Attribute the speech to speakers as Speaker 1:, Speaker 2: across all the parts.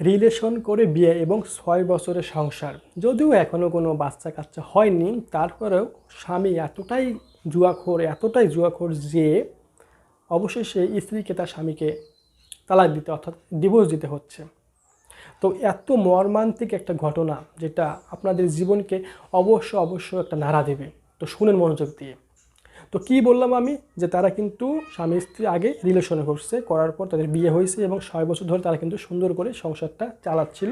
Speaker 1: Relation করে বিয়ে এবং ছয় বছরের সংসার। যদিও এখনও কোনো বাচ্চা কাচ্চা হয়নি, তারপরেও স্বামী এতটাই জুয়াখোর এতটাই জুয়াখোর যে অবশেষে স্ত্রীকে তার স্বামীকে তালাক দিতে অর্থাৎ ডিভোর্স দিতে হচ্ছে। তো এত মর্মান্তিক একটা ঘটনা যেটা আপনাদের জীবনকে অবশ্য অবশ্য একটা নাড়া দেবে। তো শুনেন মনোযোগ দিয়ে। তো কি বললাম আমি? যে তারা কিন্তু স্বামী স্ত্রী আগে রিলেশনে করছে করার পর তাদের বিয়ে হয়েছে এবং ছয় বছর ধরে তারা কিন্তু সুন্দর করে সংসারটা চালাচ্ছিল।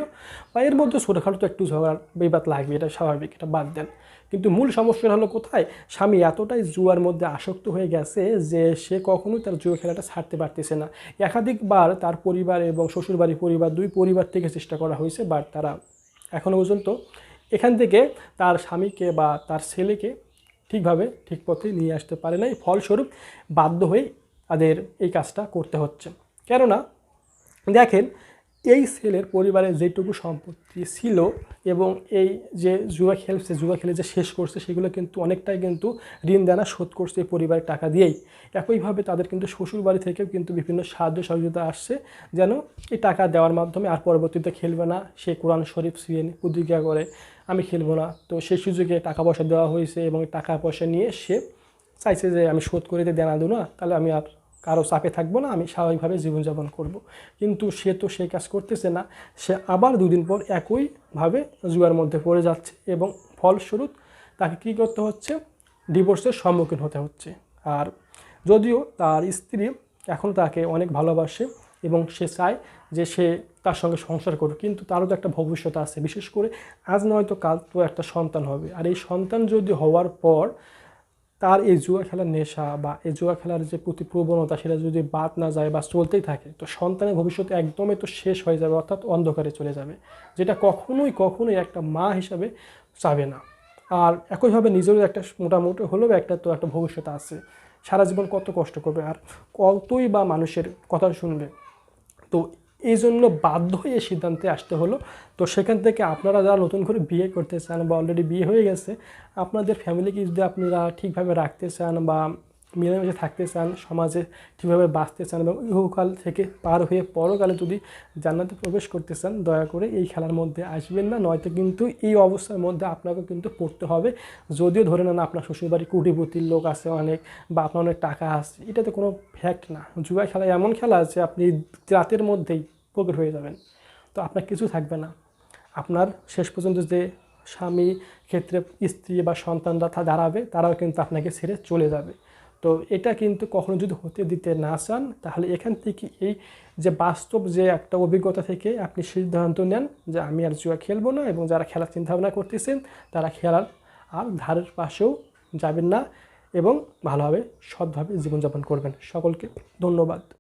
Speaker 1: বা এর মধ্যে ছোটোখাটো তো একটু ঝগড়া বিবাদ লাগবে, এটা স্বাভাবিক, এটা বাদ দেন। কিন্তু মূল সমস্যাটা হলো কোথায়? স্বামী এতটাই জুয়ার মধ্যে আসক্ত হয়ে গেছে যে সে কখনোই তার জুয়া খেলাটা ছাড়তে পারতেছে না। একাধিকবার তার পরিবার এবং শ্বশুরবাড়ির পরিবার, দুই পরিবার থেকে চেষ্টা করা হয়েছে, বাট তারা এখনও পর্যন্ত এখান থেকে তার স্বামীকে বা তার ছেলেকে ঠিকভাবে ঠিক পথে নিয়ে আসতে পারে নাই। ফলস্বরূপ বাধ্য হয়ে তাদের এই কাজটা করতে হচ্ছে। কেননা, দেখেন এই ছেলের পরিবারে যেটুকু সম্পত্তি ছিল এবং এই যে জুয়া খেলছে জুয়া খেলে যে শেষ করছে, সেগুলো কিন্তু অনেকটাই কিন্তু ঋণ দেনা শোধ করছে এই পরিবারের টাকা দিয়েই। একইভাবে তাদের কিন্তু শ্বশুর বাড়ি থেকেও কিন্তু বিভিন্ন সাহায্য সহযোগিতা আসছে, যেন এই টাকা দেওয়ার মাধ্যমে আর পরবর্তীতে খেলবে না। সে কোরআন শরীফ শুয়ে প্রতিজ্ঞা করে, আমি খেলব না। তো সেই সুযোগে টাকা পয়সা দেওয়া হয়েছে এবং টাকা পয়সা নিয়ে সে চাইছে যে, আমি শোধ করে দিয়ে দেনা দেবো না তাহলে আমি আর কারও চাপে থাকব না, আমি স্বাভাবিকভাবে জীবনযাপন করব। কিন্তু সে তো সেই কাজ করতেছে না, সে আবার দুদিন পর একইভাবে জুয়ার মধ্যে পড়ে যাচ্ছে এবং ফলস্বরূপ তাকে কী করতে হচ্ছে? ডিভোর্সের সম্মুখীন হতে হচ্ছে। আর যদিও তার স্ত্রী এখন তাকে অনেক ভালোবাসে এবং সে চায় যে সে তার সঙ্গে সংসার করুক, কিন্তু তারও তো একটা ভবিষ্যৎ আছে। বিশেষ করে আজ নয়তো কাল তো একটা সন্তান হবে। আর এই সন্তান যদি হওয়ার পর তার এই জুয়া খেলার নেশা বা এই জুয়া খেলার যে প্রতি প্রবণতা সেটা যদি বাদ না যায় বা চলতেই থাকে, তো সন্তানের ভবিষ্যৎ একদমই তো শেষ হয়ে যাবে অর্থাৎ অন্ধকারে চলে যাবে, যেটা কখনোই কখনোই একটা মা হিসাবে চাবে না। আর একইভাবে নিজেরও একটা মোটামুটি হলেও একটা তো একটা ভবিষ্যৎ আছে। সারা জীবন কত কষ্ট করবে? আর কতই বা মানুষের কথা শুনবে? তো এই জন্য বাধ্য হয়ে সিদ্ধান্তে আসতে হলো। তো সেখান থেকে আপনারা যারা নতুন করে বিয়ে করতে চান বা অলরেডি বিয়ে হয়ে গেছে, আপনাদের ফ্যামিলিকে যদি আপনারা ঠিকভাবে রাখতে চান বা মিলেমিশে থাকতে চান, সমাজে কীভাবে বাঁচতে চান এবং ইহকাল থেকে পার হয়ে পরকালে যদি জান্নাতে প্রবেশ করতে চান, দয়া করে এই খেলার মধ্যে আসবেন না। নয়তো কিন্তু এই অবস্থার মধ্যে আপনাকে কিন্তু পড়তে হবে। যদিও ধরে নেন আপনার শ্বশুরবাড়ি কোটিপতির লোক আছে অনেক বা আপনার অনেক টাকা আছে এটা তো কোনো ফ্যাক্ট না। জুয়া খেলা এমন খেলা আছে, আপনি রাতের মধ্যেই প্রকট হয়ে যাবেন। তো আপনার কিছু থাকবে না। আপনার শেষ পর্যন্ত যে স্বামী ক্ষেত্রে স্ত্রী বা সন্তানরা দাঁড়াবে, তারাও কিন্তু আপনাকে ছেড়ে চলে যাবে। তো এটা কিন্তু কখনো যদি হতে দিতে না চান, তাহলে এখান থেকে এই যে বাস্তব যে একটা অভিজ্ঞতা থেকে আপনি সিদ্ধান্ত নেন যে আমি আর জুয়া খেলব না এবং যারা খেলার চিন্তাভাবনা করতেছেন, তারা খেলার আর ধারের পাশেও যাবেন না এবং ভালোভাবে সৎভাবে জীবনযাপন করবেন। সকলকে ধন্যবাদ।